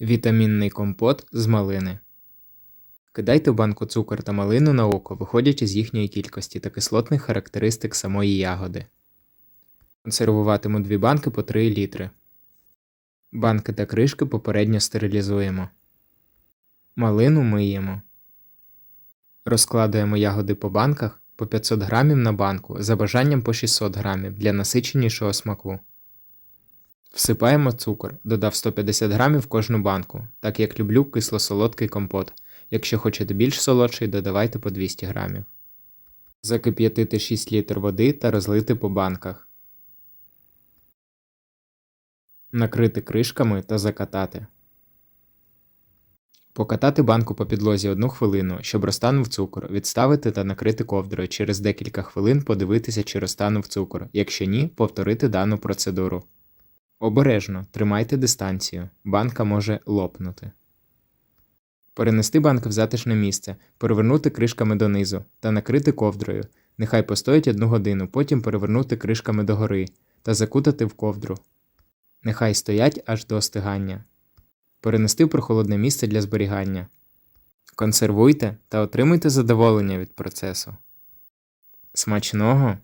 Вітамінний компот з малини. Кидайте в банку цукор та малину на око, виходячи з їхньої кількості та кислотних характеристик самої ягоди. Консервуватиму дві банки по 3 літри. Банки та кришки попередньо стерилізуємо. Малину миємо. Розкладуємо ягоди по банках по 500 грамів на банку, за бажанням по 600 грамів для насиченішого смаку. Всипаємо цукор, додав 150 грамів кожну банку, так як люблю кисло-солодкий компот. Якщо хочете більш солодший, додавайте по 200 грамів. Закип'ятити 6 літр води та розлити по банках. Накрити кришками та закатати. Покатати банку по підлозі 1 хвилину, щоб розтанув цукор, відставити та накрити ковдрою. Через декілька хвилин подивитися, чи розтанув цукор. Якщо ні, повторити дану процедуру. Обережно тримайте дистанцію, банка може лопнути. Перенести банки в затишне місце, перевернути кришками донизу та накрити ковдрою. Нехай постоять одну годину, потім перевернути кришками догори та закутати в ковдру. Нехай стоять аж до остигання. Перенести в прохолодне місце для зберігання. Консервуйте та отримуйте задоволення від процесу. Смачного!